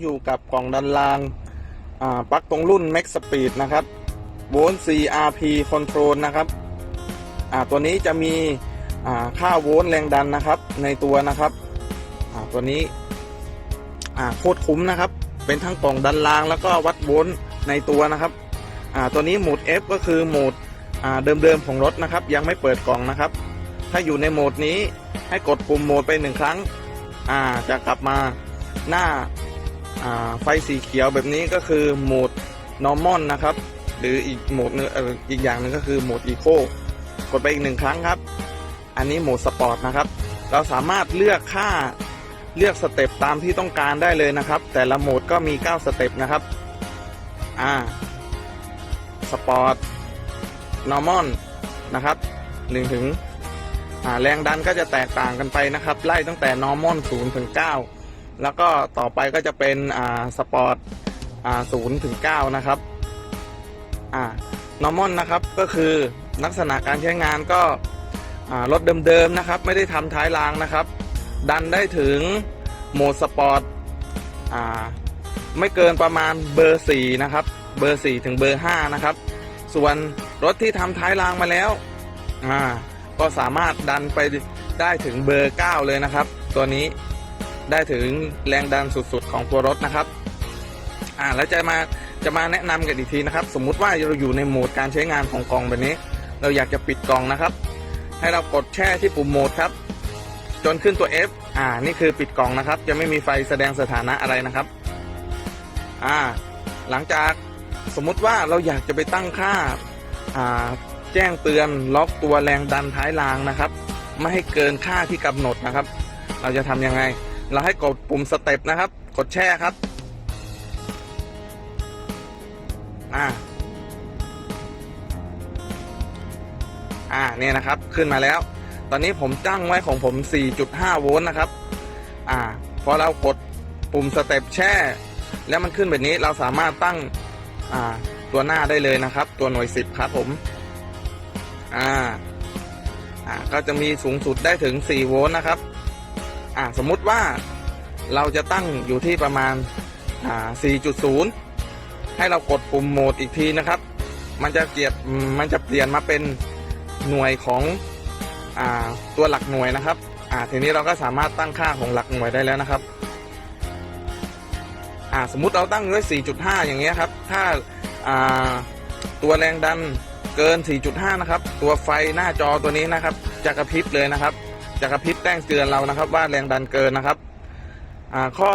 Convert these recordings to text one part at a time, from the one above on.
อยู่กับกล่องดันรางอ่าปลั๊กตรงรุ่น Max Speed นะครับโวลต์ CRP Control นะครับตัวนี้จะมีค่าโวลต์แรงดันนะครับ ในตัวนะครับตัวนี้โคตรคุ้มนะครับ เป็นทั้งกล่องดันรางแล้วก็วัดโวลต์ในตัวนะครับตัวนี้โหมด F ก็คือโหมดเดิมๆของรถนะครับ ยังไม่เปิดกล่องนะครับ ถ้าอยู่ในโหมดนี้ให้กดปุ่มโหมดไปหนึ่งครั้งจะกลับมาหน้า ไฟสีเขียวแบบนี้ก็คือโหมด normal นะครับ หรืออีกโหมดนึงอีกอย่างหนึ่งก็คือโหมด eco กดไปอีกหนึ่งครั้งครับ อันนี้โหมดสปอร์ตนะครับ เราสามารถเลือกค่าเลือกสเต็ปตามที่ต้องการได้เลยนะครับ แต่ละโหมดก็มี 9 สเต็ปนะครับ อ่า สปอร์ต normal นะครับ1ถึง อ่า แรงดันก็จะแตกต่างกันไปนะครับ ไล่ตั้งแต่ normal 0ถึง 9 แล้วก็ต่อไปก็จะเป็นอ่าสปอร์ตอ่า0ถึง9นะครับอ่า normal นะครับก็คือลักษณะการใช้งานก็อ่ารถเดิมๆนะครับ ไม่ได้ทำท้ายรางนะครับ ดันได้ถึงโหมดสปอร์ตอ่าไม่เกินประมาณเบอร์ 4 นะครับ เบอร์ 4 ถึงเบอร์ 5 นะครับ ส่วนรถที่ทำท้ายรางมาแล้วอ่าก็สามารถดันไปได้ถึงเบอร์ 9 เลยนะครับ ตัวนี้ ได้ถึงแรงดันสุดๆของตัวรถนะครับ อ่าแล้วจะมาจะมาแนะนำกันอีกทีนะครับ สมมุติว่าเราอยู่ในโหมดการใช้งานของกล่องแบบนี้ เราอยากจะปิดกล่องนะครับ ให้เรากดแช่ที่ปุ่มโหมดครับ จนขึ้นตัว F อ่า นี่คือปิดกล่องนะครับ จะไม่มีไฟแสดงสถานะอะไรนะครับ อ่า หลังจากสมมุติว่าเราอยากจะไปตั้งค่า อ่า แจ้งเตือนล็อกตัวแรงดันท้ายรางนะครับ ไม่ให้เกินค่าที่กำหนดนะครับ เราจะทำยังไง เราให้กดปุ่มสเต็ปนะครับ กดแช่ครับ อ่า อ่าเนี่ยนะครับขึ้นมาแล้ว ตอนนี้ผมตั้งไว้ของผม 4.5 โวลต์นะครับ อ่า พอเรากดปุ่มสเต็ปแช่ แล้วมันขึ้นแบบนี้เราสามารถตั้ง อ่า ตัวหน้าได้เลยนะครับ ตัวหน่วย 10 ครับผม อ่า อ่า ก็จะมีสูงสุดได้ถึง 4 โวลต์นะครับ อ่าสมมุติว่าเราจะตั้งอยู่ที่ประมาณอ่า4.0 ให้เรากดปุ่มโหมดอีกทีนะครับ มันจะเกียดมันจะเปลี่ยนมาเป็นหน่วยของอ่าตัวหลักหน่วยนะครับอ่าทีนี้เราก็สามารถตั้งค่าของหลักหน่วยได้แล้วนะครับอ่าสมมุติเราตั้งไว้4.5 อย่างเงี้ยครับ ถ้าอ่าตัวแรงดันเกิน 4.5 นะครับ ตัวไฟหน้าจอตัวนี้นะครับ จะกระพริบเลยนะครับ จะกระพริบแจ้งเตือนเรานะครับ ว่าแรงดันเกินนะครับข้อ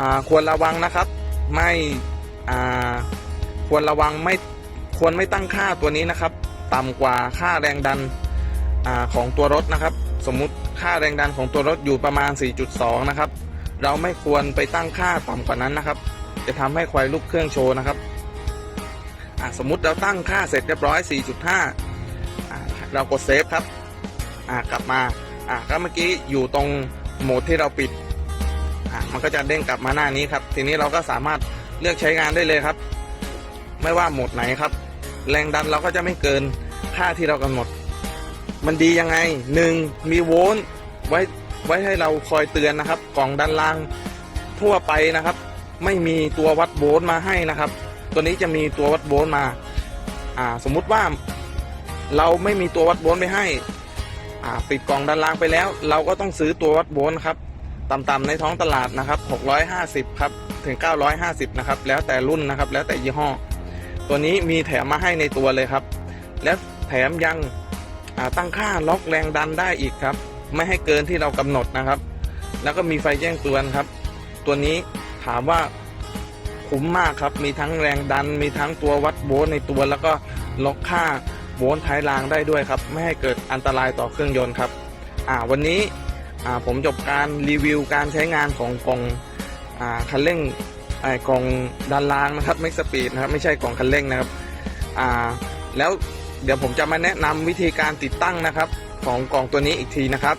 อควรระวังนะครับ ไม่ควรระวังไม่ควรไม่ตั้งค่าตัวนี้นะครับ ต่ำกว่าค่าแรงดันอของตัวรถนะครับ สมมุติค่าแรงดันของตัวรถอยู่ประมาณ 4.2 นะครับ เราไม่ควรไปตั้งค่าต่ำกว่านั้นนะครับ จะทำให้ควายลูกเครื่องโชว์นะครับสมมุติเราตั้งค่าเสร็จเรียบร้อย 4.5เรากดเซฟครับกลับมา อะก็เมื่อกี้อยู่ตรงโหมดที่เราปิดอะมันก็จะเด้งกลับมาหน้านี้ครับ ทีนี้เราก็สามารถเลือกใช้งานได้เลยครับ ไม่ว่าโหมดไหนครับ แรงดันเราก็จะไม่เกินค่าที่เรากำหนด มันดียังไงหนึ่งมีโวลต์ไว้ไว้ให้เราคอยเตือนนะครับ กล่องด้านล่างทั่วไปนะครับ ไม่มีตัววัดโวลต์มาให้นะครับ ตัวนี้จะมีตัววัดโวลต์มา อ่า สมมุติว่าเราไม่มีตัววัดโวลต์ไปให้ อ่าปิดกล่องด้านล่างไปแล้ว เราก็ต้องซื้อตัววัดโวลต์ครับต่ำๆในท้องตลาดนะครับ 650 ครับ ถึง 950 นะครับ แล้วแต่รุ่นนะครับ แล้วแต่ยี่ห้อ ตัวนี้มีแถมมาให้ในตัวเลยครับ และแถมยังตั้งค่าล็อกแรงดันได้อีกครับ ไม่ให้เกินที่เรากำหนดนะครับ แล้วก็มีไฟแจ้งเตือนครับ ตัวนี้ถามว่าคุ้มมากครับ มีทั้งแรงดัน มีทั้งตัววัดโวลต์ในตัว แล้วก็ล็อกค่า โวลต์ท้ายรางได้ด้วยครับ ไม่ให้เกิดอันตรายต่อเครื่องยนต์ครับอ่าวันนี้อ่าผมจบการรีวิวการใช้งานของกล่องอ่าคันเร่งไอ้กล่องดันรางนะครับไม่สปีดนะครับไม่ใช่กล่องคันเร่งนะครับอ่าแล้วเดี๋ยวผมจะมาแนะนำวิธีการติดตั้งนะครับ ของกล่องตัวนี้อีกทีนะครับ